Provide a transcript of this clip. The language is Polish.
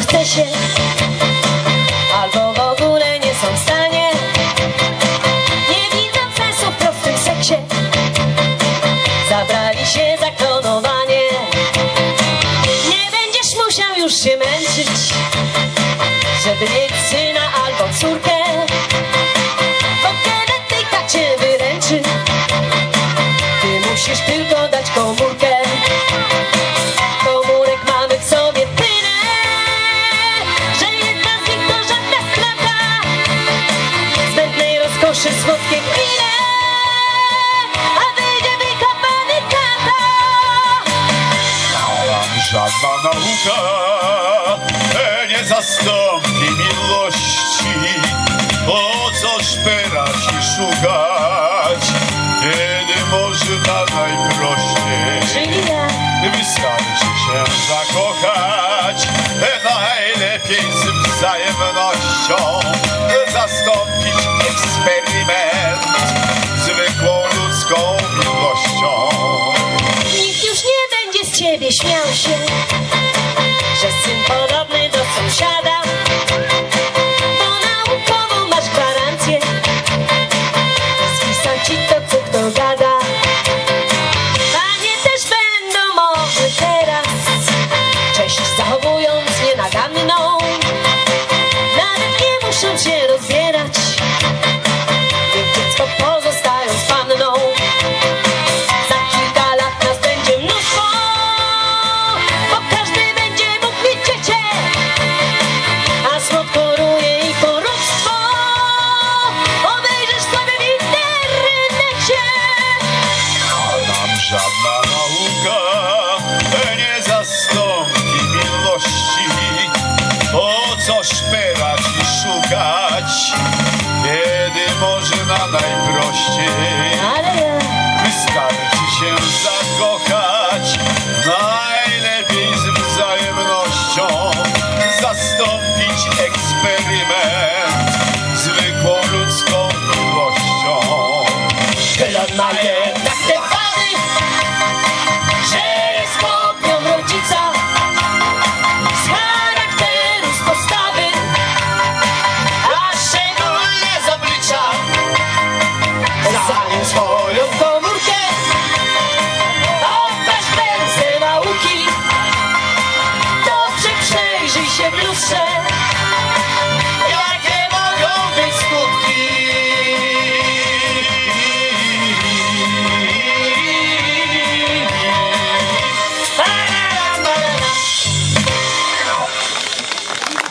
internecie Albo w ogóle nie są w stanie. Nie widzą sensu w prostym seksie. Zabrali się za klonowanie. Nie będziesz musiał już się męczyć Żeby mieć syna albo córkę. Bo genetyka cię wyręczy Rozkoszy słodkie chwile A wyjdzie wykopany tata żadna nauka e, nie zastąpi miłości. Po co szperać i szukać, kiedy można najprościej? Czyli ja Wystarczy się zakochać, e, najlepiej z wzajemnością śmiał się Że syn podobny do sąsiada. Bo naukowo masz gwarancję Spisał ci to, co kto gada. Panie też będą mogły teraz Cześć zachowując nienaganną. Nawet nie muszą się rozbierać Po co szperać i szukać, kiedy można najprościej?